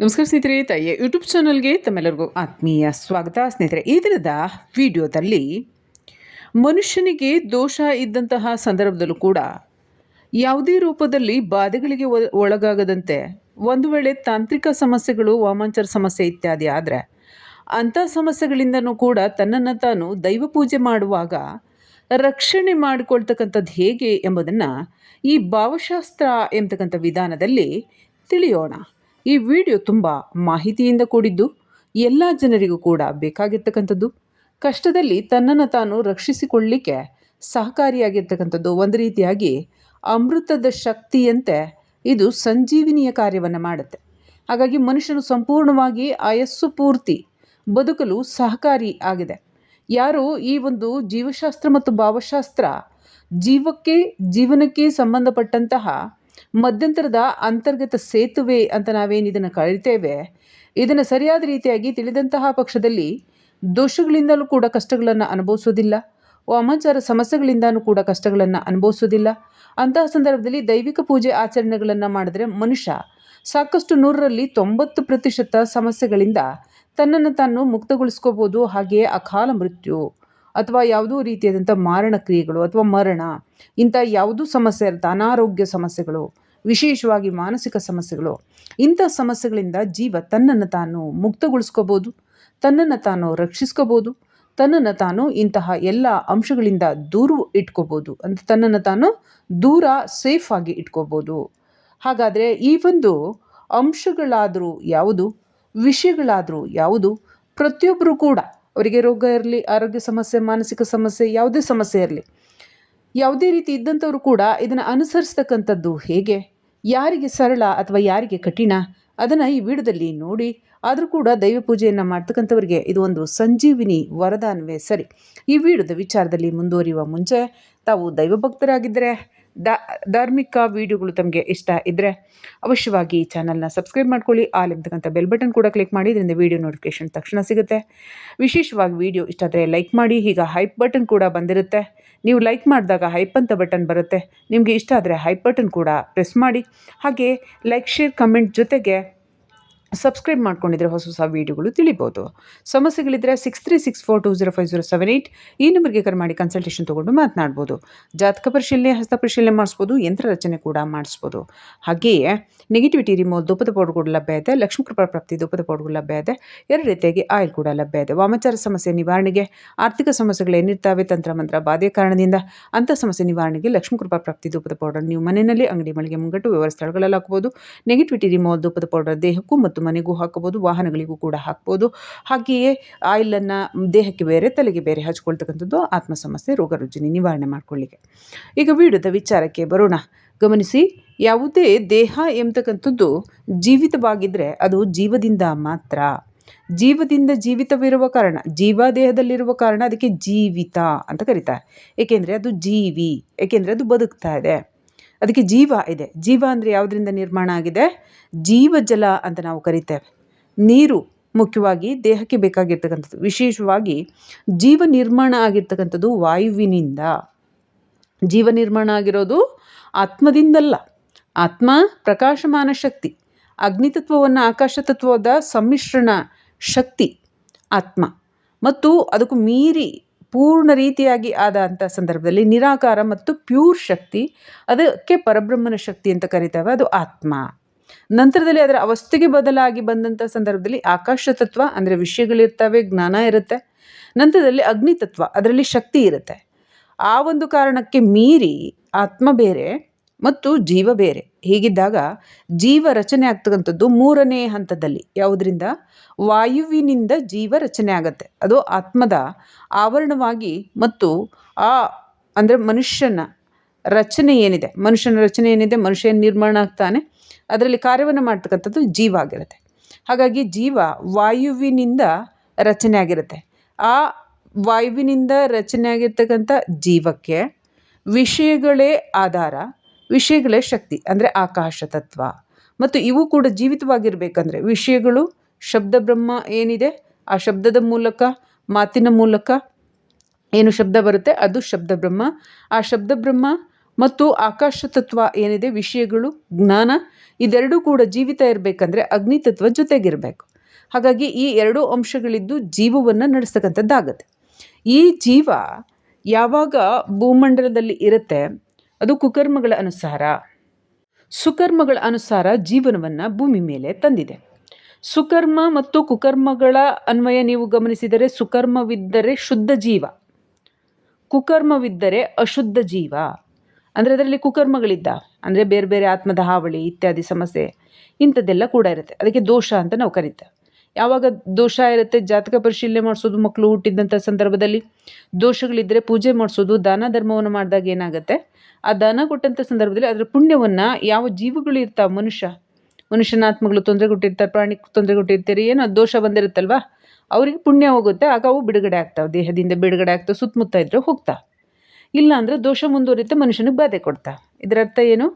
ನಮಸ್ಕಾರ ಸ್ನೇಹಿತರೆ, ತಾಯಿಯ. ಯೂಟ್ಯೂಬ್ ಚಾನಲ್ಗೆ ತಮ್ಮೆಲ್ಲರಿಗೂ ಆತ್ಮೀಯ ಸ್ವಾಗತ. ಸ್ನೇಹಿತರೆ, ಈ ದಿನದ ವಿಡಿಯೋದಲ್ಲಿ ಮನುಷ್ಯನಿಗೆ ದೋಷ ಇದ್ದಂತಹ ಸಂದರ್ಭದಲ್ಲೂ ಕೂಡ ಯಾವುದೇ ರೂಪದಲ್ಲಿ ಬಾಧೆಗಳಿಗೆ ಒಳಗಾಗದಂತೆ ಒಂದು ವೇಳೆ ತಾಂತ್ರಿಕ ಸಮಸ್ಯೆಗಳು, ವಾಮಾಂಚರ ಸಮಸ್ಯೆ ಇತ್ಯಾದಿ ಆದರೆ ಅಂಥ ಸಮಸ್ಯೆಗಳಿಂದನೂ ಕೂಡ ತನ್ನನ್ನು ತಾನು ದೈವ ಪೂಜೆ ಮಾಡುವಾಗ ರಕ್ಷಣೆ ಮಾಡಿಕೊಳ್ತಕ್ಕಂಥದ್ದು ಹೇಗೆ ಎಂಬುದನ್ನು ಈ ಭಾವಶಾಸ್ತ್ರ ಎಂಬತಕ್ಕಂಥ ವಿಧಾನದಲ್ಲಿ ತಿಳಿಯೋಣ. ಈ ವಿಡಿಯೋ ತುಂಬ ಮಾಹಿತಿಯಿಂದ ಕೂಡಿದ್ದು ಎಲ್ಲ ಜನರಿಗೂ ಕೂಡ ಬೇಕಾಗಿರ್ತಕ್ಕಂಥದ್ದು. ಕಷ್ಟದಲ್ಲಿ ತನ್ನನ್ನು ತಾನು ರಕ್ಷಿಸಿಕೊಳ್ಳಲಿಕ್ಕೆ ಸಹಕಾರಿಯಾಗಿರ್ತಕ್ಕಂಥದ್ದು ಒಂದು ರೀತಿಯಾಗಿ ಅಮೃತದ ಶಕ್ತಿಯಂತೆ ಇದು ಸಂಜೀವಿನಿಯ ಕಾರ್ಯವನ್ನು ಮಾಡುತ್ತೆ. ಹಾಗಾಗಿ ಮನುಷ್ಯನು ಸಂಪೂರ್ಣವಾಗಿ ಆಯಸ್ಸು ಪೂರ್ತಿ ಬದುಕಲು ಸಹಕಾರಿ ಆಗಿದೆ. ಯಾರು ಈ ಒಂದು ಜೀವಶಾಸ್ತ್ರ ಮತ್ತು ಭಾವಶಾಸ್ತ್ರ ಜೀವಕ್ಕೆ, ಜೀವನಕ್ಕೆ ಸಂಬಂಧಪಟ್ಟಂತಹ ಮಧ್ಯಂತರದ ಅಂತರ್ಗತ ಸೇತುವೆ ಅಂತ ನಾವೇನು ಇದನ್ನು ಕರಿತೇವೆ, ಇದನ್ನು ಸರಿಯಾದ ರೀತಿಯಾಗಿ ತಿಳಿದಂತಹ ಪಕ್ಷದಲ್ಲಿ ದೋಷಗಳಿಂದಲೂ ಕೂಡ ಕಷ್ಟಗಳನ್ನು ಅನುಭವಿಸೋದಿಲ್ಲ ವಾಮಾಚಾರ ಸಮಸ್ಯೆಗಳಿಂದನೂ ಕೂಡ ಕಷ್ಟಗಳನ್ನು ಅನುಭವಿಸೋದಿಲ್ಲ ಅಂತಹ ಸಂದರ್ಭದಲ್ಲಿ ದೈವಿಕ ಪೂಜೆ ಆಚರಣೆಗಳನ್ನು ಮಾಡಿದ್ರೆ ಮನುಷ್ಯ ಸಾಕಷ್ಟು ನೂರರಲ್ಲಿ ತೊಂಬತ್ತು ಪ್ರತಿಶತ ಸಮಸ್ಯೆಗಳಿಂದ ತನ್ನನ್ನು ತಾನು ಮುಕ್ತಗೊಳಿಸ್ಕೋಬೋದು, ಹಾಗೆಯೇ ಅಕಾಲ ಮೃತ್ಯು. ಅಥವಾ ಯಾವುದೋ ರೀತಿಯಾದಂಥ ಮಾರಣ ಕ್ರಿಯೆಗಳು ಅಥವಾ ಮರಣ, ಇಂಥ ಯಾವುದೂ ಸಮಸ್ಯೆ ಇರುತ್ತೆ, ಅನಾರೋಗ್ಯ ಸಮಸ್ಯೆಗಳು, ವಿಶೇಷವಾಗಿ ಮಾನಸಿಕ ಸಮಸ್ಯೆಗಳು, ಇಂಥ ಸಮಸ್ಯೆಗಳಿಂದ ಜೀವ ತನ್ನನ್ನು ತಾನು ಮುಕ್ತಗೊಳಿಸ್ಕೋಬೋದು, ತನ್ನನ್ನು ತಾನು ರಕ್ಷಿಸ್ಕೋಬೋದು, ತನ್ನನ್ನು ತಾನು ಇಂತಹ ಎಲ್ಲ ಅಂಶಗಳಿಂದ ದೂರ ಇಟ್ಕೋಬೋದು ಅಂತ ತನ್ನನ್ನು ತಾನು ದೂರ ಸೇಫ್ ಆಗಿ ಇಟ್ಕೋಬೋದು. ಹಾಗಾದರೆ ಈ ಒಂದು ಅಂಶಗಳಾದರೂ ಯಾವುದು, ವಿಷಯಗಳಾದರೂ ಯಾವುದು, ಪ್ರತಿಯೊಬ್ಬರೂ ಕೂಡ ಅವರಿಗೆ ರೋಗ ಇರಲಿ, ಆರೋಗ್ಯ ಸಮಸ್ಯೆ, ಮಾನಸಿಕ ಸಮಸ್ಯೆ, ಯಾವುದೇ ಸಮಸ್ಯೆ ಇರಲಿ, ಯಾವುದೇ ರೀತಿ ಇದ್ದಂಥವರು ಕೂಡ ಇದನ್ನು ಅನುಸರಿಸ್ತಕ್ಕಂಥದ್ದು ಹೇಗೆ? ಯಾರಿಗೆ ಸರಳ ಅಥವಾ ಯಾರಿಗೆ ಕಠಿಣ? ಅದನ್ನು ಈ ವಿಡಿಯೋದಲ್ಲಿ ನೋಡಿ, ಆದರೂ ಕೂಡ ದೈವ ಪೂಜೆಯನ್ನು ಮಾಡ್ತಕ್ಕಂಥವ್ರಿಗೆ ಇದು ಒಂದು ಸಂಜೀವಿನಿ ವರದಾನವೇ ಸರಿ. ಈ ವಿಡಿಯೋದ ವಿಚಾರದಲ್ಲಿ ಮುಂದುವರಿಯುವ ಮುಂಚೆ ತಾವು ದೈವ ಭಕ್ತರಾಗಿದ್ದರೆ ದಾ, ಧಾರ್ಮಿಕ ವಿಡಿಯೋಗಳು ತಮಗೆ ಇಷ್ಟ ಇದ್ದರೆ ಅವಶ್ಯವಾಗಿ ಈ ಚಾನಲ್ನ ಸಬ್ಸ್ಕ್ರೈಬ್ ಮಾಡ್ಕೊಳ್ಳಿ ಆಲ್ ಎಂಬತಕ್ಕಂಥ ಬೆಲ್ ಬಟನ್ ಕೂಡ ಕ್ಲಿಕ್ ಮಾಡಿ, ಇದರಿಂದ ವೀಡಿಯೋ ನೋಟಿಫಿಕೇಶನ್ ತಕ್ಷಣ ಸಿಗುತ್ತೆ. ವಿಶೇಷವಾಗಿ ವೀಡಿಯೋ ಇಷ್ಟ ಆದರೆ ಲೈಕ್ ಮಾಡಿ, ಈಗ ಹೈಪ್ ಬಟನ್ ಕೂಡ ಬಂದಿರುತ್ತೆ. ನೀವು ಲೈಕ್ ಮಾಡಿದಾಗ ಹೈಪ್ ಅಂತ ಬಟನ್ ಬರುತ್ತೆ. ನಿಮಗೆ ಇಷ್ಟ ಆದರೆ ಹೈಪ್ ಬಟನ್ ಕೂಡ ಪ್ರೆಸ್ ಮಾಡಿ. ಹಾಗೆ ಲೈಕ್ ಶೇರ್ ಕಮೆಂಟ್ ಜೊತೆಗೆ ಸಬ್ಸ್ಕ್ರೈಬ್ ಮಾಡ್ಕೊಂಡಿದ್ರೆ ಹೊಸ ಹೊಸ ವೀಡಿಯೋಗಳು ತಿಳಿಬೋದು. ಸಮಸ್ಯೆಗಳಿದ್ದರೆ six three six four two zero five zero seven eight ಈ ನಂಬರ್ಗೆ ಕರೆ ಮಾಡಿ ಕನ್ಸಲ್ಟೇಷನ್ ತೊಗೊಂಡು ಮಾತನಾಡ್ಬೋದು. ಜಾತಕ ಪರಿಶೀಲನೆ, ಹಸ್ತ ಪರಿಶೀಲನೆ ಮಾಡಿಸ್ಬೋದು, ಯಂತ್ರ ರಚನೆ ಕೂಡ ಮಾಡಿಸ್ಬೋದು. ಹಾಗೆಯೇ ನೆಗೆಟಿವಿಟಿ ರಿಮೋ ಧೂಪದ ಪೌಡ್ಗಳು ಲಭ್ಯ ಇದೆ, ಲಕ್ಷ್ಮೀ ಕೃಪಾ ಪ್ರಾಪ್ತಿ ಧೂಪದ ಪೌಡ್ಗಳು ಲಭ್ಯ ಇದೆ, ಎರಡು ರೀತಿಯಾಗಿ ಆಯಿಲ್ ಕೂಡ ಲಭ್ಯ ಇದೆ. ವಾಮಚಾರ ಸಮಸ್ಯೆ ನಿವಾರಣೆಗೆ, ಆರ್ಥಿಕ ಸಮಸ್ಯೆಗಳು ಏನಿರ್ತಾವೆ ತಂತ್ರ ಮಂತ್ರ ಬಾಧೆ ಕಾರಣದಿಂದ. ಅಂಥ ಸಮಸ್ಯೆ ನಿವಾರಣೆಗೆ ಲಕ್ಷ್ಮೀ ಕೃಪಾ ಪ್ರಾಪ್ತಿ ಧೂಪದ ಪೌಡರ್ ನೀವು ಮನೆಯಲ್ಲಿ ಅಂಗಡಿ ಮಳಿಗೆ ಮುಂಗಟ್ಟು ವ್ಯವಹಾರ ಸ್ಥಳಗಳಲ್ಲಿ ಹಾಕ್ಬೋದು ನೆಗೆಟಿವಿಟಿ ರಿಮೋ ಧೂಪದ ಪೌಡರ್ ದೇಹಕ್ಕೂ ಮತ್ತು ಮನೆಗೂ ಹಾಕಬಹುದು, ವಾಹನಗಳಿಗೂ ಕೂಡ ಹಾಕ್ಬೋದು. ಹಾಗೆಯೇ ಆಯಿಲನ್ನು ದೇಹಕ್ಕೆ ಬೇರೆ, ತಲೆಗೆ ಬೇರೆ ಹಚ್ಕೊಳ್ತಕ್ಕಂಥದ್ದು ಆತ್ಮ ಸಮಸ್ಯೆ ರೋಗ ರುಜಿನಿ ನಿವಾರಣೆ ಮಾಡಿಕೊಳ್ಳಿಕ್ಕೆ. ಈಗ ವಿಡಿಯೋದ ವಿಚಾರಕ್ಕೆ ಬರೋಣ. ಗಮನಿಸಿ, ಯಾವುದೇ ದೇಹ ಎಂಬತಕ್ಕಂಥದ್ದು ಜೀವಿತವಾಗಿದ್ದರೆ ಅದು ಜೀವದಿಂದ ಮಾತ್ರ. ಜೀವದಿಂದ ಜೀವಿತವಿರುವ ಕಾರಣ, ಜೀವ ದೇಹದಲ್ಲಿರುವ ಕಾರಣ ಅದಕ್ಕೆ ಜೀವಿತ ಅಂತ ಕರೀತಾರೆ. ಏಕೆಂದರೆ ಅದು ಜೀವಿ, ಏಕೆಂದರೆ ಅದು ಬದುಕ್ತಾ ಇದೆ. ಅದಕ್ಕೆ ಜೀವ ಇದೆ. ಜೀವ ಅಂದರೆ ಯಾವುದರಿಂದ ನಿರ್ಮಾಣ ಆಗಿದೆ? ಜೀವಜಲ ಅಂತ ನಾವು ಕರಿತೇವೆ. ನೀರು ಮುಖ್ಯವಾಗಿ ದೇಹಕ್ಕೆ ಬೇಕಾಗಿರ್ತಕ್ಕಂಥದ್ದು. ವಿಶೇಷವಾಗಿ ಜೀವ ನಿರ್ಮಾಣ ಆಗಿರ್ತಕ್ಕಂಥದ್ದು ವಾಯುವಿನಿಂದ. ಜೀವ ನಿರ್ಮಾಣ ಆಗಿರೋದು ಆತ್ಮದಿಂದಲ್ಲ. ಆತ್ಮ ಪ್ರಕಾಶಮಾನ ಶಕ್ತಿ. ಅಗ್ನಿತತ್ವವನ್ನು ಆಕಾಶ ತತ್ವದ ಸಮ್ಮಿಶ್ರಣ ಶಕ್ತಿ, ಆತ್ಮ. ಮತ್ತು ಅದಕ್ಕೂ ಮೀರಿ ಪೂರ್ಣ ರೀತಿಯಾಗಿ ಆದಂಥ ಸಂದರ್ಭದಲ್ಲಿ ನಿರಾಕಾರ ಮತ್ತು ಪ್ಯೂರ್ ಶಕ್ತಿ, ಅದಕ್ಕೆ ಪರಬ್ರಹ್ಮನ ಶಕ್ತಿ ಅಂತ ಕರಿತೇವೆ, ಅದು ಆತ್ಮ. ನಂತರದಲ್ಲಿ ಅದರ ಅವಸ್ಥೆಗೆ ಬದಲಾಗಿ ಬಂದಂಥ ಸಂದರ್ಭದಲ್ಲಿ ಆಕಾಶ ತತ್ವ, ಅಂದರೆ ವಿಷಯಗಳಿರ್ತವೆ, ಜ್ಞಾನ ಇರುತ್ತೆ. ನಂತರದಲ್ಲಿ ಅಗ್ನಿ ತತ್ವ ಅದರಲ್ಲಿ ಶಕ್ತಿ ಇರುತ್ತೆ. ಆ ಒಂದು ಕಾರಣಕ್ಕೆ ಮೀರಿ ಆತ್ಮ ಬೇರೆ ಮತ್ತು ಜೀವ ಬೇರೆ. ಹೀಗಿದ್ದಾಗ ಜೀವ ರಚನೆ ಆಗ್ತಕ್ಕಂಥದ್ದು ಮೂರನೇ ಹಂತದಲ್ಲಿ. ಯಾವುದರಿಂದ? ವಾಯುವಿನಿಂದ ಜೀವ ರಚನೆ ಆಗುತ್ತೆ. ಅದು ಆತ್ಮದ ಆವರಣವಾಗಿ ಮತ್ತು ಆ, ಅಂದರೆ ಮನುಷ್ಯನ ರಚನೆ ಏನಿದೆ? ಮನುಷ್ಯನ ರಚನೆ ಏನಿದೆ? ಮನುಷ್ಯ ನಿರ್ಮಾಣ ಆಗ್ತಾನೆ? ಅದರಲ್ಲಿ ಕಾರ್ಯವನ್ನು ಮಾಡ್ತಕ್ಕಂಥದ್ದು ಜೀವ ಆಗಿರುತ್ತೆ. ಹಾಗಾಗಿ ಜೀವ ವಾಯುವಿನಿಂದ ರಚನೆ ಆಗಿರುತ್ತೆ. ಆ ವಾಯುವಿನಿಂದ ರಚನೆ ಆಗಿರ್ತಕ್ಕಂಥ ಜೀವಕ್ಕೆ ವಿಷಯಗಳೇ ಆಧಾರ. ವಿಷಯಗಳೇ ಶಕ್ತಿ, ಅಂದರೆ ಆಕಾಶ ತತ್ವ. ಮತ್ತು ಇವು ಕೂಡ ಜೀವಿತವಾಗಿರಬೇಕಂದ್ರೆ ವಿಷಯಗಳು, ಶಬ್ದ ಬ್ರಹ್ಮ ಏನಿದೆ, ಆ ಶಬ್ದದ ಮೂಲಕ, ಮಾತಿನ ಮೂಲಕ ಏನು ಶಬ್ದ ಬರುತ್ತೆ? ಅದು ಶಬ್ದ ಬ್ರಹ್ಮ. ಆ ಶಬ್ದ ಬ್ರಹ್ಮ ಮತ್ತು ಆಕಾಶ ತತ್ವ ಏನಿದೆ? ವಿಷಯಗಳು, ಜ್ಞಾನ, ಇದೆರಡೂ ಕೂಡ ಜೀವಿತ ಇರಬೇಕಂದ್ರೆ ಅಗ್ನಿ ತತ್ವ ಜೊತೆಗಿರಬೇಕು. ಹಾಗಾಗಿ ಈ ಎರಡೂ ಅಂಶಗಳಿದ್ದು ಜೀವವನ್ನು ನಡೆಸ್ತಕ್ಕಂಥದ್ದಾಗುತ್ತೆ. ಈ ಜೀವ ಯಾವಾಗ ಭೂಮಂಡಲದಲ್ಲಿ ಇರುತ್ತೆ? ಅದು ಕುಕರ್ಮಗಳ ಅನುಸಾರ. ಸುಕರ್ಮಗಳ ಅನುಸಾರ ಜೀವನವನ್ನು ಭೂಮಿ ಮೇಲೆ ತಂದಿದೆ. ಸುಕರ್ಮ ಮತ್ತು ಕುಕರ್ಮಗಳ ಅನ್ವಯ ನೀವು ಗಮನಿಸಿದರೆ ಸುಕರ್ಮವಿದ್ದರೆ ಶುದ್ಧ ಜೀವ. ಕುಕರ್ಮವಿದ್ದರೆ ಅಶುದ್ಧ ಜೀವ. ಅಂದರೆ ಅದರಲ್ಲಿ ಕುಕರ್ಮಗಳಿದ್ದ, ಅಂದರೆ ಬೇರೆ ಬೇರೆ ಆತ್ಮದ ಹಾವಳಿ ಇತ್ಯಾದಿ ಸಮಸ್ಯೆ ಇಂಥದ್ದೆಲ್ಲ ಕೂಡ ಇರುತ್ತೆ. ಅದಕ್ಕೆ ದೋಷ ಅಂತ ನಾವು ಕರಿತೇವೆ ಯಾವಾಗ ದೋಷ ಇರುತ್ತೆ? ಜಾತಕ ಪರಿಶೀಲನೆ ಮಾಡಿಸೋದು ಮಕ್ಕಳು ಹುಟ್ಟಿದಂಥ ಸಂದರ್ಭದಲ್ಲಿ ದೋಷಗಳಿದ್ದರೆ ಪೂಜೆ ಮಾಡಿಸೋದು, ದಾನ ಧರ್ಮವನ್ನು ಮಾಡಿದಾಗ ಏನಾಗುತ್ತೆ? ಆ ದಾನ ಕೊಟ್ಟಂಥ ಸಂದರ್ಭದಲ್ಲಿ ಅದರ ಪುಣ್ಯವನ್ನು ಯಾವ ಜೀವಗಳು ಇರ್ತಾವೆ? ಮನುಷ್ಯ. ಮನುಷ್ಯನ ಆತ್ಮಗಳು ತೊಂದರೆ ಕೊಟ್ಟಿರ್ತಾರೆ, ಪ್ರಾಣಿ ತೊಂದರೆ ಕೊಟ್ಟಿರ್ತಾರೆ, ಏನೋ ದೋಷ ಬಂದಿರುತ್ತಲ್ವಾ? ಅವರಿಗೆ ಪುಣ್ಯ ಹೋಗುತ್ತೆ, ಆಗ ಅವು ಬಿಡುಗಡೆ ಆಗ್ತಾವೆ, ದೇಹದಿಂದ ಬಿಡುಗಡೆ ಆಗ್ತಾವೆ, ಸುತ್ತಮುತ್ತ ಇದ್ದರೆ ಹೋಗ್ತಾ ಇಲ್ಲ ಅಂದರೆ ದೋಷ ಮುಂದುವರಿಯುತ್ತೆ, ಮನುಷ್ಯನಿಗೆ ಬಾಧೆ ಕೊಡ್ತಾ ಇದರ ಅರ್ಥ ಏನು?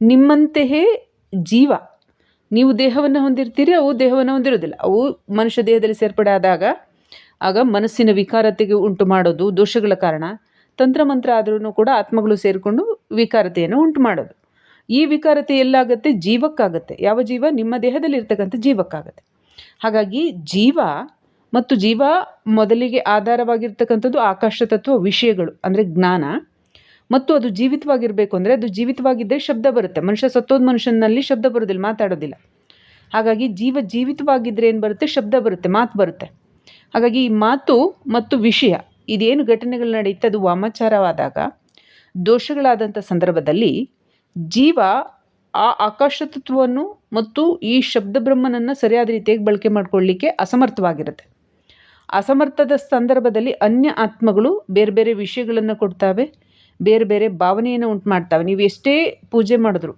ನಿಮ್ಮಂತೆಯೇ ಜೀವ. ನೀವು ದೇಹವನ್ನು ಹೊಂದಿರ್ತೀರಿ, ಅವು ದೇಹವನ್ನು ಹೊಂದಿರೋದಿಲ್ಲ. ಅವು ಮನುಷ್ಯ ದೇಹದಲ್ಲಿ ಸೇರ್ಪಡೆ ಆದಾಗ ಆಗ ಮನಸ್ಸಿನ ವಿಕಾರತೆಗೆ ಉಂಟು ಮಾಡೋದು ದೋಷಗಳ ಕಾರಣ. ತಂತ್ರಮಂತ್ರ ಆದರೂ ಕೂಡ ಆತ್ಮಗಳು ಸೇರಿಕೊಂಡು ವಿಕಾರತೆಯನ್ನು ಉಂಟು ಮಾಡೋದು. ಈ ವಿಕಾರತೆ ಎಲ್ಲಾಗುತ್ತೆ? ಜೀವಕ್ಕಾಗತ್ತೆ. ಯಾವ ಜೀವ? ನಿಮ್ಮ ದೇಹದಲ್ಲಿ ಇರ್ತಕ್ಕಂಥ ಜೀವಕ್ಕಾಗತ್ತೆ. ಹಾಗಾಗಿ ಜೀವ ಮತ್ತು ಜೀವ ಮೊದಲಿಗೆ ಆಧಾರವಾಗಿರ್ತಕ್ಕಂಥದ್ದು ಆಕಾಶ ತತ್ವ ವಿಷಯಗಳು, ಅಂದರೆ ಜ್ಞಾನ. ಮತ್ತು ಅದು ಜೀವಿತವಾಗಿರಬೇಕು ಅಂದರೆ ಅದು ಜೀವಿತವಾಗಿದ್ದರೆ ಶಬ್ದ ಬರುತ್ತೆ. ಮನುಷ್ಯ ಸತ್ತೋದ ಮನುಷ್ಯನಲ್ಲಿ ಶಬ್ದ ಬರೋದಿಲ್ಲ, ಮಾತಾಡೋದಿಲ್ಲ. ಹಾಗಾಗಿ ಜೀವ ಜೀವಿತವಾಗಿದ್ದರೆ ಏನು ಬರುತ್ತೆ? ಶಬ್ದ ಬರುತ್ತೆ, ಮಾತು ಬರುತ್ತೆ. ಹಾಗಾಗಿ ಈ ಮಾತು ಮತ್ತು ವಿಷಯ, ಇದೇನು ಘಟನೆಗಳು ನಡೆಯುತ್ತೆ? ಅದು ವಾಮಾಚಾರವಾದಾಗ ದೋಷಗಳಾದಂಥ ಸಂದರ್ಭದಲ್ಲಿ ಜೀವ ಆ ಆಕಾಶ ತತ್ವವನ್ನು ಮತ್ತು ಈ ಶಬ್ದ ಬ್ರಹ್ಮನನ್ನು ಸರಿಯಾದ ರೀತಿಯಾಗಿ ಬಳಕೆ ಮಾಡಿಕೊಳ್ಳಿಕ್ಕೆ ಅಸಮರ್ಥವಾಗಿರುತ್ತೆ. ಅಸಮರ್ಥದ ಸಂದರ್ಭದಲ್ಲಿ ಅನ್ಯ ಆತ್ಮಗಳು ಬೇರೆ ಬೇರೆ ವಿಷಯಗಳನ್ನು ಕೊಡ್ತಾವೆ. ಬೇರೆ ಬೇರೆ ಭಾವನೆಯನ್ನು ಉಂಟು ಮಾಡ್ತಾವೆ ನೀವು ಎಷ್ಟೇ ಪೂಜೆ ಮಾಡಿದ್ರು,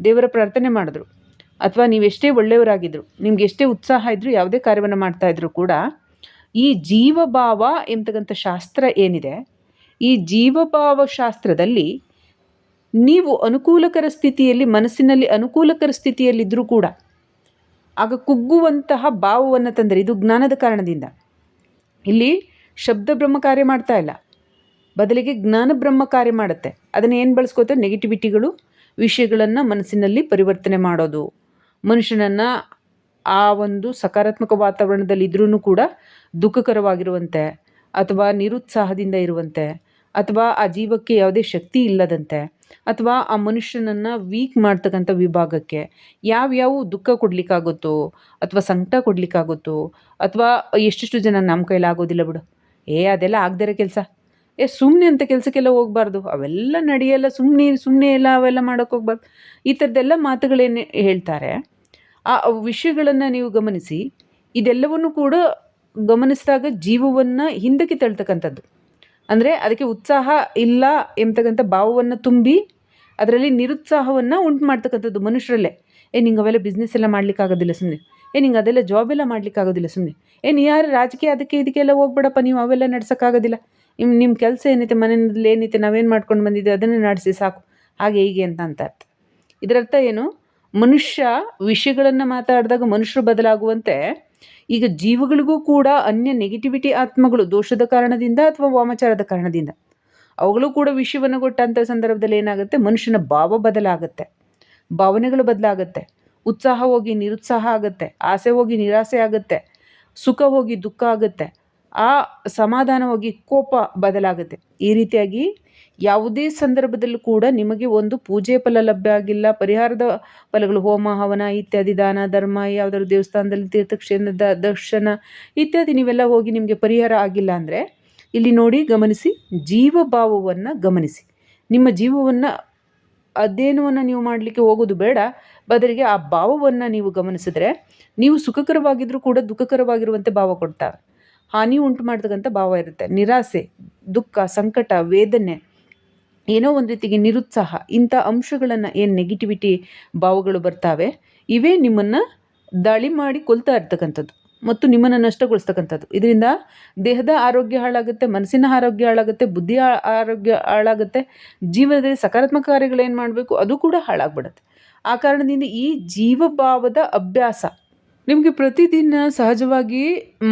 ದೇವರ ಪ್ರಾರ್ಥನೆ ಮಾಡಿದ್ರು, ಅಥವಾ ನೀವೆಷ್ಟೇ ಒಳ್ಳೆಯವರಾಗಿದ್ದರು ನಿಮ್ಗೆ ಎಷ್ಟೇ ಉತ್ಸಾಹ ಇದ್ದರೂ ಯಾವುದೇ ಕಾರ್ಯವನ್ನು ಮಾಡ್ತಾಯಿದ್ರು ಕೂಡ ಈ ಜೀವಭಾವ ಎಂಬತಕ್ಕಂಥ ಶಾಸ್ತ್ರ ಏನಿದೆ, ಈ ಜೀವಭಾವ ಶಾಸ್ತ್ರದಲ್ಲಿ ನೀವು ಅನುಕೂಲಕರ ಸ್ಥಿತಿಯಲ್ಲಿ, ಮನಸ್ಸಿನಲ್ಲಿ ಅನುಕೂಲಕರ ಸ್ಥಿತಿಯಲ್ಲಿದ್ದರೂ ಕೂಡ ಆಗ ಕುಗ್ಗುವಂತಹ ಭಾವವನ್ನು ತಂದರೆ, ಇದು ಜ್ಞಾನದ ಕಾರಣದಿಂದ. ಇಲ್ಲಿ ಶಬ್ದ ಬ್ರಹ್ಮ ಕಾರ್ಯ ಮಾಡ್ತಾ ಇಲ್ಲ. ಬದಲಿಗೆ ಜ್ಞಾನ ಬ್ರಹ್ಮ ಕಾರ್ಯ ಮಾಡುತ್ತೆ. ಅದನ್ನು ಏನು ಬಳಸ್ಕೋತೆ ನೆಗೆಟಿವಿಟಿಗಳು ವಿಷಯಗಳನ್ನು ಮನಸ್ಸಿನಲ್ಲಿ ಪರಿವರ್ತನೆ ಮಾಡೋದು. ಮನುಷ್ಯನನ್ನು ಆ ಒಂದು ಸಕಾರಾತ್ಮಕ ವಾತಾವರಣದಲ್ಲಿ ಇದ್ರೂ ಕೂಡ ದುಃಖಕರವಾಗಿರುವಂತೆ, ಅಥವಾ ನಿರುತ್ಸಾಹದಿಂದ ಇರುವಂತೆ, ಅಥವಾ ಆ ಜೀವಕ್ಕೆ ಯಾವುದೇ ಶಕ್ತಿ ಇಲ್ಲದಂತೆ, ಅಥವಾ ಆ ಮನುಷ್ಯನನ್ನು ವೀಕ್ ಮಾಡ್ತಕ್ಕಂಥ ವಿಭಾಗಕ್ಕೆ ಯಾವ್ಯಾವ ದುಃಖ ಕೊಡಲಿಕ್ಕಾಗುತ್ತೋ, ಅಥವಾ ಸಂಕಟ ಕೊಡಲಿಕ್ಕಾಗುತ್ತೋ, ಅಥವಾ ಎಷ್ಟೆಷ್ಟು ಜನ ನಮ್ಮ ಕೈಲಾಗೋದಿಲ್ಲ ಬಿಡು. ಏ, ಅದೆಲ್ಲ ಆಗದಿರೋ ಕೆಲಸ. ಏ ಸುಮ್ಮನೆ ಅಂತ ಕೆಲಸಕ್ಕೆಲ್ಲ ಹೋಗ್ಬಾರ್ದು. ಅವೆಲ್ಲ ನಡೆಯಲ್ಲ ಸುಮ್ಮನೆ ಸುಮ್ಮನೆ ಎಲ್ಲ ಅವೆಲ್ಲ ಮಾಡೋಕೆ ಹೋಗ್ಬಾರ್ದು. ಈ ಥರದ್ದೆಲ್ಲ ಮಾತುಗಳೇನು ಹೇಳ್ತಾರೆ. ಆ ವಿಷಯಗಳನ್ನು ನೀವು ಗಮನಿಸಿ. ಇದೆಲ್ಲವನ್ನು ಕೂಡ ಗಮನಿಸಿದಾಗ ಜೀವವನ್ನು ಹಿಂದಕ್ಕೆ ತಳ್ತಕ್ಕಂಥದ್ದು. ಅಂದರೆ ಅದಕ್ಕೆ ಉತ್ಸಾಹ ಇಲ್ಲ ಎಂಬತಕ್ಕಂಥ ಭಾವವನ್ನು ತುಂಬಿ, ಅದರಲ್ಲಿ ನಿರುತ್ಸಾಹವನ್ನು ಉಂಟು ಮಾಡ್ತಕ್ಕಂಥದ್ದು ಮನುಷ್ಯರಲ್ಲೇ. ಏ, ನಿಂಗೆ ಅವೆಲ್ಲ ಬಿಸ್ನೆಸ್ ಎಲ್ಲ ಮಾಡ್ಲಿಕ್ಕಾಗೋದಿಲ್ಲ ಸುಮ್ಮನೆ ಏ, ನಿಂಗೆ ಅದೆಲ್ಲ ಜಾಬ್ ಎಲ್ಲ ಮಾಡ್ಲಿಕ್ಕಾಗೋದಿಲ್ಲ ಸುಮ್ಮನೆ ಏ, ನೀ ಯಾರು ರಾಜಕೀಯ, ಅದಕ್ಕೆ ಇದಕ್ಕೆಲ್ಲ ಹೋಗ್ಬೇಡಪ್ಪ, ನೀವು ಅವೆಲ್ಲ ನಡ್ಸೋಕ್ಕಾಗೋದಿಲ್ಲ. ನಿಮ್ಮ ನಿಮ್ಮ ಕೆಲಸ ಏನೈತೆ ಮನೆಯಲ್ಲಿ ಏನೈತೆ ನಾವೇನು ಮಾಡ್ಕೊಂಡು ಬಂದಿದ್ದೀವಿ, ಅದನ್ನೇ ನಡೆಸಿ ಸಾಕು. ಹಾಗೆ ಹೀಗೆ ಅಂತ ಅಂತ ಅರ್ಥ. ಇದರರ್ಥ ಏನು, ಮನುಷ್ಯ ವಿಷಯಗಳನ್ನು ಮಾತಾಡಿದಾಗ ಮನುಷ್ಯರು ಬದಲಾಗುವಂತೆ, ಈಗ ಜೀವಗಳಿಗೂ ಕೂಡ ಅನ್ಯ ನೆಗೆಟಿವಿಟಿ ಆತ್ಮಗಳು ದೋಷದ ಕಾರಣದಿಂದ ಅಥವಾ ವಾಮಾಚಾರದ ಕಾರಣದಿಂದ, ಅವುಗಳು ಕೂಡ ವಿಷಯವನ್ನು ಕೊಟ್ಟಂಥ ಸಂದರ್ಭದಲ್ಲಿ ಏನಾಗುತ್ತೆ, ಮನುಷ್ಯನ ಭಾವ ಬದಲಾಗುತ್ತೆ. ಭಾವನೆಗಳು ಬದಲಾಗುತ್ತೆ. ಉತ್ಸಾಹ ಹೋಗಿ ನಿರುತ್ಸಾಹ ಆಗುತ್ತೆ. ಆಸೆ ಹೋಗಿ ನಿರಾಸೆ ಆಗುತ್ತೆ. ಸುಖ ಹೋಗಿ ದುಃಖ ಆಗುತ್ತೆ. ಆ ಸಮಾಧಾನವಾಗಿ ಕೋಪ ಬದಲಾಗುತ್ತೆ. ಈ ರೀತಿಯಾಗಿ ಯಾವುದೇ ಸಂದರ್ಭದಲ್ಲೂ ಕೂಡ ನಿಮಗೆ ಒಂದು ಪೂಜೆ ಫಲ ಲಭ್ಯ ಆಗಿಲ್ಲ. ಪರಿಹಾರದ ಫಲಗಳು ಹೋಮ, ಹವನ ಇತ್ಯಾದಿ, ದಾನ, ಧರ್ಮ, ಯಾವುದಾದ್ರು ದೇವಸ್ಥಾನದಲ್ಲಿ ತೀರ್ಥಕ್ಷೇತ್ರದ ದರ್ಶನ ಇತ್ಯಾದಿ ನೀವೆಲ್ಲ ಹೋಗಿ ನಿಮಗೆ ಪರಿಹಾರ ಆಗಿಲ್ಲ ಅಂದರೆ ಇಲ್ಲಿ ನೋಡಿ ಗಮನಿಸಿ, ಜೀವಭಾವವನ್ನು ಗಮನಿಸಿ. ನಿಮ್ಮ ಜೀವವನ್ನು ಅಧ್ಯಯನವನ್ನು ನೀವು ಮಾಡಲಿಕ್ಕೆ ಹೋಗೋದು ಬೇಡ. ಬದಲಿಗೆ ಆ ಭಾವವನ್ನು ನೀವು ಗಮನಿಸಿದ್ರೆ ನೀವು ಸುಖಕರವಾಗಿದ್ದರೂ ಕೂಡ ದುಃಖಕರವಾಗಿರುವಂತೆ ಭಾವ ಕೊಡ್ತಾರೆ. ಹಾನಿ ಉಂಟು ಮಾಡ್ತಕ್ಕಂಥ ಭಾವ ಇರುತ್ತೆ. ನಿರಾಸೆ, ದುಃಖ, ಸಂಕಟ, ವೇದನೆ, ಏನೋ ಒಂದು ರೀತಿಗೆ ನಿರುತ್ಸಾಹ, ಇಂಥ ಅಂಶಗಳನ್ನು ಏನು ನೆಗೆಟಿವಿಟಿ ಭಾವಗಳು ಬರ್ತಾವೆ, ಇವೇ ನಿಮ್ಮನ್ನು ದಾಳಿ ಮಾಡಿ ಕೊಲ್ತಾ ಇರ್ತಕ್ಕಂಥದ್ದು ಮತ್ತು ನಿಮ್ಮನ್ನು ನಷ್ಟಗೊಳಿಸ್ತಕ್ಕಂಥದ್ದು. ಇದರಿಂದ ದೇಹದ ಆರೋಗ್ಯ ಹಾಳಾಗುತ್ತೆ, ಮನಸ್ಸಿನ ಆರೋಗ್ಯ ಹಾಳಾಗುತ್ತೆ, ಬುದ್ಧಿ ಆರೋಗ್ಯ ಹಾಳಾಗುತ್ತೆ, ಜೀವನದಲ್ಲಿ ಸಕಾರಾತ್ಮಕ ಕಾರ್ಯಗಳೇನು ಮಾಡಬೇಕು ಅದು ಕೂಡ ಹಾಳಾಗ್ಬಿಡುತ್ತೆ. ಆ ಕಾರಣದಿಂದ ಈ ಜೀವಭಾವದ ಅಭ್ಯಾಸ ನಿಮಗೆ ಪ್ರತಿದಿನ ಸಹಜವಾಗಿ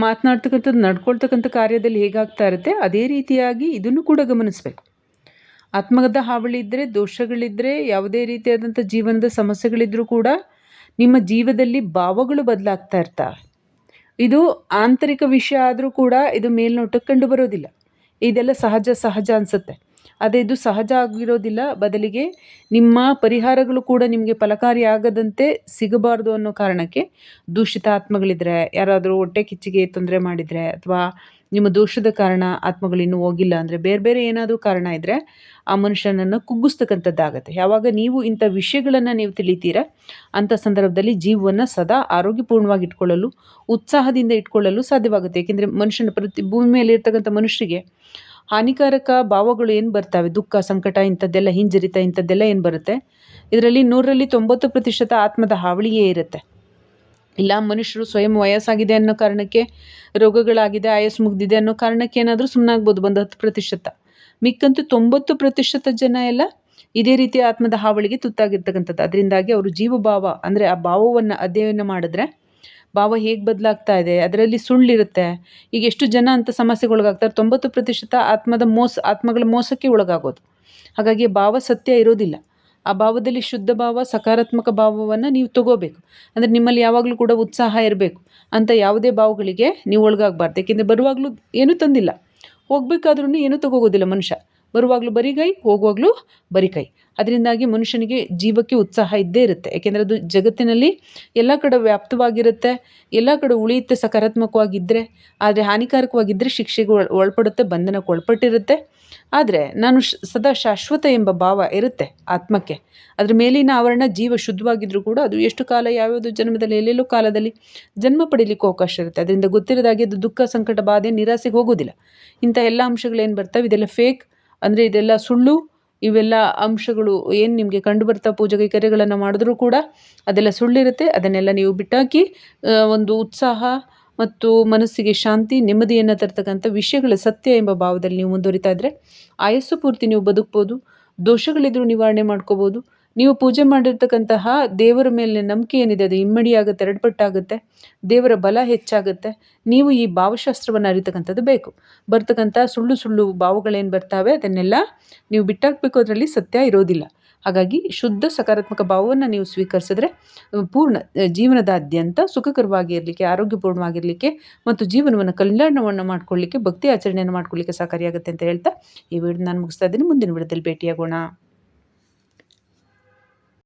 ಮಾತನಾಡ್ತಕ್ಕಂಥದ್ದು, ನಡ್ಕೊಳ್ತಕ್ಕಂಥ ಕಾರ್ಯದಲ್ಲಿ ಹೇಗಾಗ್ತಾ ಇರುತ್ತೆ, ಅದೇ ರೀತಿಯಾಗಿ ಇದನ್ನು ಕೂಡ ಗಮನಿಸಬೇಕು. ಆತ್ಮಗದ ಹಾವಳಿ ಇದ್ದರೆ ದೋಷಗಳಿದ್ದರೆ ಯಾವುದೇ ರೀತಿಯಾದಂಥ ಜೀವನದ ಸಮಸ್ಯೆಗಳಿದ್ದರೂ ಕೂಡ ನಿಮ್ಮ ಜೀವದಲ್ಲಿ ಭಾವಗಳು ಬದಲಾಗ್ತಾ ಇರ್ತವೆ ಇದು ಆಂತರಿಕ ವಿಷಯ ಆದರೂ ಕೂಡ ಇದು ಮೇಲ್ನೋಟಕ್ಕೆ ಕಂಡು ಬರೋದಿಲ್ಲ. ಇದೆಲ್ಲ ಸಹಜ ಸಹಜ ಅನಿಸುತ್ತೆ. ಅದೇ ಇದು ಸಹಜ ಆಗಿರೋದಿಲ್ಲ. ಬದಲಿಗೆ ನಿಮ್ಮ ಪರಿಹಾರಗಳು ಕೂಡ ನಿಮಗೆ ಫಲಕಾರಿ ಆಗದಂತೆ ಸಿಗಬಾರ್ದು ಅನ್ನೋ ಕಾರಣಕ್ಕೆ ದೂಷಿತ ಆತ್ಮಗಳಿದ್ರೆ, ಯಾರಾದರೂ ಹೊಟ್ಟೆ ಕಿಚ್ಚಿಗೆ ತೊಂದರೆ ಮಾಡಿದರೆ ಅಥವಾ ನಿಮ್ಮ ದೋಷದ ಕಾರಣ ಆತ್ಮಗಳು ಇನ್ನೂ ಹೋಗಿಲ್ಲ ಅಂದರೆ ಬೇರೆ ಬೇರೆ ಏನಾದರೂ ಕಾರಣ ಇದ್ದರೆ ಆ ಮನುಷ್ಯನನ್ನು ಕುಗ್ಗಿಸ್ತಕ್ಕಂಥದ್ದಾಗತ್ತೆ. ಯಾವಾಗ ನೀವು ಇಂಥ ವಿಷಯಗಳನ್ನು ನೀವು ತಿಳಿತೀರ, ಅಂಥ ಸಂದರ್ಭದಲ್ಲಿ ಜೀವವನ್ನು ಸದಾ ಆರೋಗ್ಯಪೂರ್ಣವಾಗಿ ಇಟ್ಕೊಳ್ಳಲು ಉತ್ಸಾಹದಿಂದ ಇಟ್ಕೊಳ್ಳಲು ಸಾಧ್ಯವಾಗುತ್ತೆ. ಏಕೆಂದರೆ ಮನುಷ್ಯನ ಪ್ರತಿ ಭೂಮಿ ಮೇಲೆ ಇರ್ತಕ್ಕಂಥ ಮನುಷ್ಯರಿಗೆ ಹಾನಿಕಾರಕ ಭಾವಗಳು ಏನು ಬರ್ತವೆ? ದುಃಖ, ಸಂಕಟ, ಇಂಥದ್ದೆಲ್ಲ ಹಿಂಜರಿತ, ಇಂಥದ್ದೆಲ್ಲ ಏನು ಬರುತ್ತೆ? ಇದರಲ್ಲಿ ನೂರರಲ್ಲಿ ತೊಂಬತ್ತು ಪ್ರತಿಶತ ಆತ್ಮದ ಹಾವಳಿಯೇ ಇರುತ್ತೆ. ಇಲ್ಲ, ಮನುಷ್ಯರು ಸ್ವಯಂ ವಯಸ್ಸಾಗಿದೆ ಅನ್ನೋ ಕಾರಣಕ್ಕೆ ರೋಗಗಳಾಗಿದೆ, ಆಯಸ್ ಮುಗ್ದಿದೆ ಅನ್ನೋ ಕಾರಣಕ್ಕೆ ಏನಾದರೂ ಸುಮ್ಮನಾಗ್ಬೋದು ಒಂದು ಹತ್ತು ಪ್ರತಿಶತ. ಮಿಕ್ಕಂತೂ ತೊಂಬತ್ತು ಪ್ರತಿಶತ ಜನ ಎಲ್ಲ ಇದೇ ರೀತಿಯ ಆತ್ಮದ ಹಾವಳಿಗೆ ತುತ್ತಾಗಿರ್ತಕ್ಕಂಥದ್ದು. ಅದರಿಂದಾಗಿ ಅವರು ಜೀವಭಾವ ಅಂದರೆ ಆ ಭಾವವನ್ನು ಅಧ್ಯಯನ ಮಾಡಿದ್ರೆ ಭಾವ ಹೇಗೆ ಬದಲಾಗ್ತಾ ಇದೆ, ಅದರಲ್ಲಿ ಸುಳ್ಳಿರುತ್ತೆ. ಈಗ ಎಷ್ಟು ಜನ ಅಂತ ಸಮಸ್ಯೆಗೊಳಗಾಗ್ತಾರೆ, ತೊಂಬತ್ತು ಪ್ರತಿಶತ ಆತ್ಮದ ಮೋಸ, ಆತ್ಮಗಳ ಮೋಸಕ್ಕೆ ಒಳಗಾಗೋದು. ಹಾಗಾಗಿ ಭಾವ ಸತ್ಯ ಇರೋದಿಲ್ಲ. ಆ ಭಾವದಲ್ಲಿ ಶುದ್ಧ ಭಾವ, ಸಕಾರಾತ್ಮಕ ಭಾವವನ್ನು ನೀವು ತಗೋಬೇಕು. ಅಂದರೆ ನಿಮ್ಮಲ್ಲಿ ಯಾವಾಗಲೂ ಕೂಡ ಉತ್ಸಾಹ ಇರಬೇಕು. ಅಂತ ಯಾವುದೇ ಭಾವಗಳಿಗೆ ನೀವು ಒಳಗಾಗಬಾರ್ದು. ಏಕೆಂದರೆ ಬರುವಾಗಲೂ ಏನೂ ತಂದಿಲ್ಲ. ಹೋಗ್ಬೇಕಾದ್ರೂ ಏನೂ ತಗೋಗೋದಿಲ್ಲ ಮನುಷ್ಯ. ಬರುವಾಗಲೂ ಬರಿಗೈ ಹೋಗುವಾಗಲೂ ಬರಿಕೈ ಅದರಿಂದಾಗಿ ಮನುಷ್ಯನಿಗೆ ಜೀವಕ್ಕೆ ಉತ್ಸಾಹ ಇದ್ದೇ ಇರುತ್ತೆ. ಏಕೆಂದರೆ ಅದು ಜಗತ್ತಿನಲ್ಲಿ ಎಲ್ಲ ಕಡೆ ವ್ಯಾಪ್ತವಾಗಿರುತ್ತೆ, ಎಲ್ಲ ಕಡೆ ಉಳಿಯುತ್ತೆ ಸಕಾರಾತ್ಮಕವಾಗಿದ್ದರೆ ಆದರೆ ಹಾನಿಕಾರಕವಾಗಿದ್ದರೆ ಶಿಕ್ಷೆಗೆ ಒಳ, ಒಳಪಡುತ್ತೆ, ಬಂಧನಕ್ಕೆ ಒಳಪಟ್ಟಿರುತ್ತೆ. ಆದರೆ ನಾನು ಸದಾ ಶಾಶ್ವತ ಎಂಬ ಭಾವ ಇರುತ್ತೆ ಆತ್ಮಕ್ಕೆ. ಅದ್ರ ಮೇಲಿನ ಆವರಣ ಜೀವ ಶುದ್ಧವಾಗಿದ್ದರೂ ಕೂಡ ಅದು ಎಷ್ಟು ಕಾಲ, ಯಾವ್ಯಾವುದು ಜನ್ಮದಲ್ಲಿ, ಎಲ್ಲೆಲ್ಲೋ ಕಾಲದಲ್ಲಿ ಜನ್ಮ ಪಡೀಲಿಕ್ಕೆ ಅವಕಾಶ ಇರುತ್ತೆ. ಅದರಿಂದ ಗೊತ್ತಿರೋದಾಗಿ ಅದು ದುಃಖ, ಸಂಕಟ, ಬಾಧೆ, ನಿರಾಸೆಗೆ ಹೋಗೋದಿಲ್ಲ. ಇಂಥ ಎಲ್ಲ ಅಂಶಗಳೇನು ಬರ್ತವೆ? ಇದೆಲ್ಲ ಫೇಕ್ ಅಂದರೆ ಇದೆಲ್ಲ ಸುಳ್ಳು. ಇವೆಲ್ಲ ಅಂಶಗಳು ಏನು ನಿಮಗೆ ಕಂಡು ಬರ್ತಾ ಪೂಜೆ ಕೈಕರ್ಯಗಳನ್ನು ಮಾಡಿದ್ರೂ ಕೂಡ ಅದೆಲ್ಲ ಸುಳ್ಳಿರುತ್ತೆ. ಅದನ್ನೆಲ್ಲ ನೀವು ಬಿಟ್ಟಾಕಿ ಒಂದು ಉತ್ಸಾಹ ಮತ್ತು ಮನಸ್ಸಿಗೆ ಶಾಂತಿ, ನೆಮ್ಮದಿಯನ್ನು ತರ್ತಕ್ಕಂಥ ವಿಷಯಗಳ ಸತ್ಯ ಎಂಬ ಭಾವದಲ್ಲಿ ನೀವು ಮುಂದುವರಿತಾ ಇದ್ದರೆ ಆಯಸ್ಸು ಪೂರ್ತಿ ನೀವು ಬದುಕ್ಬೋದು. ದೋಷಗಳಿದ್ರೂ ನಿವಾರಣೆ ಮಾಡ್ಕೋಬೋದು. ನೀವು ಪೂಜೆ ಮಾಡಿರ್ತಕ್ಕಂತಹ ದೇವರ ಮೇಲೆ ನಂಬಿಕೆ ಏನಿದೆ, ಅದು ಇಮ್ಮಡಿಯಾಗುತ್ತೆ ಎರಡ್ಪಟ್ಟಾಗುತ್ತೆ ದೇವರ ಬಲ ಹೆಚ್ಚಾಗುತ್ತೆ. ನೀವು ಈ ಭಾವಶಾಸ್ತ್ರವನ್ನು ಅರಿತಕ್ಕಂಥದ್ದು ಬೇಕು. ಬರ್ತಕ್ಕಂಥ ಸುಳ್ಳು ಸುಳ್ಳು ಭಾವಗಳೇನು ಬರ್ತಾವೆ, ಅದನ್ನೆಲ್ಲ ನೀವು ಬಿಟ್ಟಾಕಬೇಕು, ಅದರಲ್ಲಿ ಸತ್ಯ ಇರೋದಿಲ್ಲ. ಹಾಗಾಗಿ ಶುದ್ಧ ಸಕಾರಾತ್ಮಕ ಭಾವವನ್ನು ನೀವು ಸ್ವೀಕರಿಸಿದ್ರೆ ಪೂರ್ಣ ಜೀವನದಾದ್ಯಂತ ಸುಖಕರವಾಗಿ ಇರಲಿಕ್ಕೆ ಆರೋಗ್ಯಪೂರ್ಣವಾಗಿರಲಿಕ್ಕೆ ಮತ್ತು ಜೀವನವನ್ನು ಕಲ್ಯಾಣವನ್ನು ಮಾಡ್ಕೊಳ್ಳಿಕ್ಕೆ, ಭಕ್ತಿ ಆಚರಣೆಯನ್ನು ಮಾಡ್ಕೊಳ್ಳಿಕ್ಕೆ ಸಹಕಾರಿಯಾಗುತ್ತೆ ಅಂತ ಹೇಳ್ತಾ ಈ ವಿಡಿಯೋ ನಾನು ಮುಗಿಸ್ತಾ ಇದ್ದೀನಿ. ಮುಂದಿನ ವಿಡಿಯೋದಲ್ಲಿ ಭೇಟಿಯಾಗೋಣ.